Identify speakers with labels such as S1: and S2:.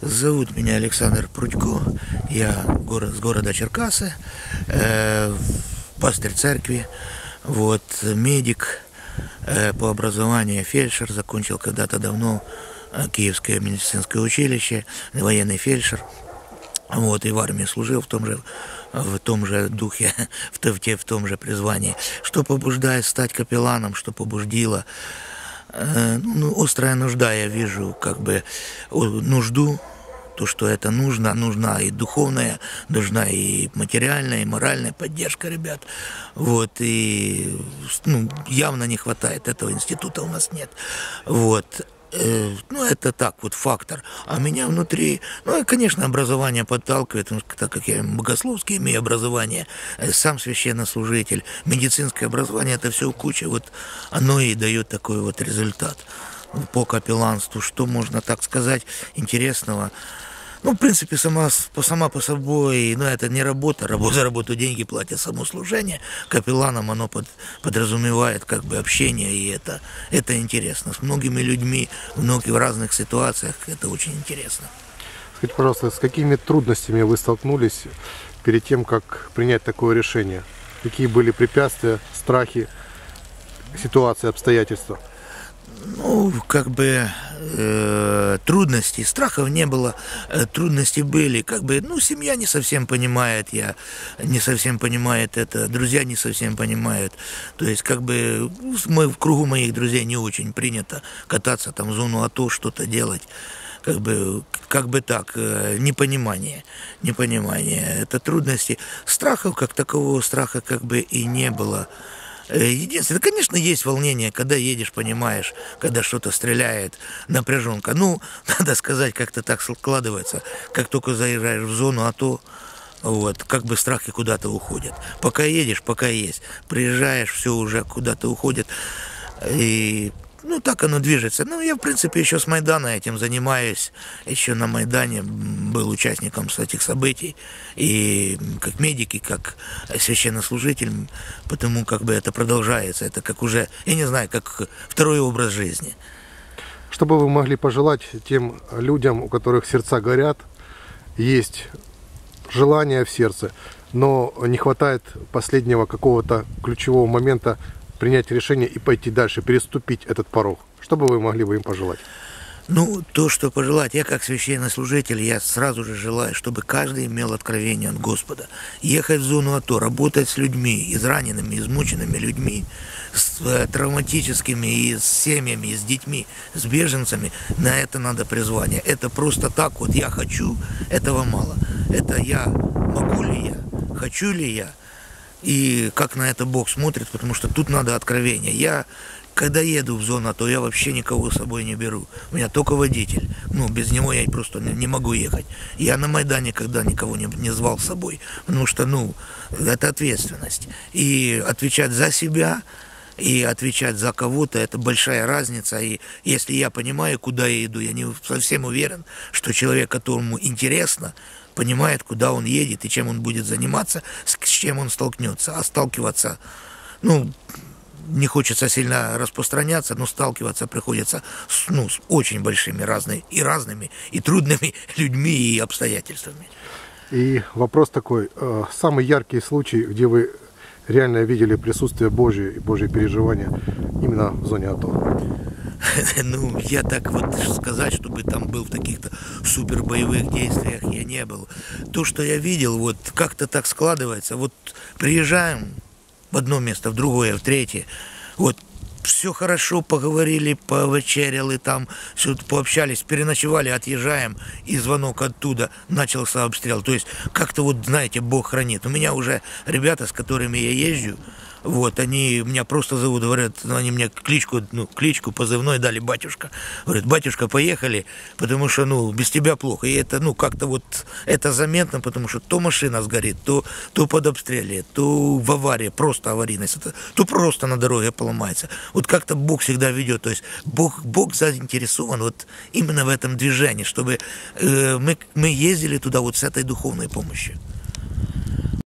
S1: Зовут меня Александр Прудько. Я город, с города Черкасы, э, пастырь церкви, вот, медик э, по образованию, фельдшер, закончил когда-то давно э, Киевское медицинское училище, военный фельдшер. Вот, и в армии служил в том же, в том же духе, в, в, в том же призвании. Что побуждает стать капелланом, что побуждило ну, острая нужда, я вижу как бы нужду, то, что это нужно, нужна и духовная, нужна и материальная, и моральная поддержка ребят. Вот, и ну, явно не хватает этого института у нас нет. Вот. Э, ну, это так вот фактор. А меня внутри, ну, конечно, образование подталкивает, так как я богословский имею образование, э, сам священнослужитель, медицинское образование, это все куча, вот оно и дает такой вот результат по капелланству, что можно так сказать интересного. Ну, в принципе, сама, сама по собой, ну, это не работа, работа за работу деньги платят, само служение. Капелланом оно под, подразумевает как бы общение, и это, это интересно. С многими людьми, в многих разных ситуациях, это очень интересно.
S2: Скажите, пожалуйста, с какими трудностями вы столкнулись перед тем, как принять такое решение? Какие были препятствия, страхи, ситуации, обстоятельства?
S1: Ну, как бы э, трудностей, страхов не было, э, трудности были, как бы, ну, семья не совсем понимает, я не совсем понимает это, друзья не совсем понимают, то есть, как бы, мы, в кругу моих друзей не очень принято кататься там в зону АТО, что-то делать, как бы, как бы так, э, непонимание, непонимание, это трудности, страхов как такового страха как бы и не было, единственное, конечно, есть волнение, когда едешь, понимаешь, когда что-то стреляет, напряженка. Ну, надо сказать, как-то так складывается. Как только заезжаешь в зону АТО, вот, как бы страхи куда-то уходят. Пока едешь, пока есть. Приезжаешь, все уже куда-то уходит. И ну, так оно движется. Ну, я, в принципе, еще с Майдана этим занимаюсь. Еще на Майдане был участником этих событий. И как медик, и как священнослужитель. Потому как бы это продолжается. Это как уже, я не знаю, как второй образ жизни.
S2: Что бы вы могли пожелать тем людям, у которых сердца горят, есть желание в сердце, но не хватает последнего какого-то ключевого момента принять решение и пойти дальше, переступить этот порог? Что бы вы могли бы им пожелать?
S1: Ну, то, что пожелать, я как священнослужитель, я сразу же желаю, чтобы каждый имел откровение от Господа. Ехать в зону АТО, работать с людьми, израненными, измученными людьми, с э, травматическими, и с семьями, и с детьми, с беженцами, на это надо призвание. Это просто так вот, я хочу, этого мало. Это я, могу ли я, хочу ли я, и как на это Бог смотрит, потому что тут надо откровение. Я, когда еду в зону, то я вообще никого с собой не беру. У меня только водитель. Ну, без него я просто не, могу ехать. Я на Майдане когда никого не, не звал с собой, потому что, ну, это ответственность. И отвечать за себя, и отвечать за кого-то, это большая разница. И если я понимаю, куда я иду, я не совсем уверен, что человек, которому интересно, понимает, куда он едет и чем он будет заниматься, с чем он столкнется. А сталкиваться, ну, не хочется сильно распространяться, но сталкиваться приходится с, ну, с очень большими разными и разными, и трудными людьми и обстоятельствами.
S2: И вопрос такой, э, самый яркий случай, где вы реально видели присутствие Божье и Божьи переживания именно в зоне АТО?
S1: Ну, я так вот сказать, чтобы там был в каких-то супер боевых действиях, я не был. То, что я видел, вот как-то так складывается. Вот приезжаем в одно место, в другое, в третье. Вот все хорошо, поговорили, повечеряли там, все пообщались, переночевали, отъезжаем, и звонок оттуда, начался обстрел. То есть как-то вот, знаете, Бог хранит. У меня уже ребята, с которыми я езжу, вот, они меня просто зовут, говорят, ну, они мне кличку, ну, кличку позывной дали батюшка. Говорят, батюшка, поехали, потому что, ну, без тебя плохо. И это, ну, как-то вот, это заметно, потому что то машина сгорит, то, то под обстреле, то в аварии, просто аварийность, это, то просто на дороге поломается. Вот как-то Бог всегда ведет, то есть Бог, Бог заинтересован вот именно в этом движении, чтобы э, мы, мы ездили туда вот с этой духовной помощью.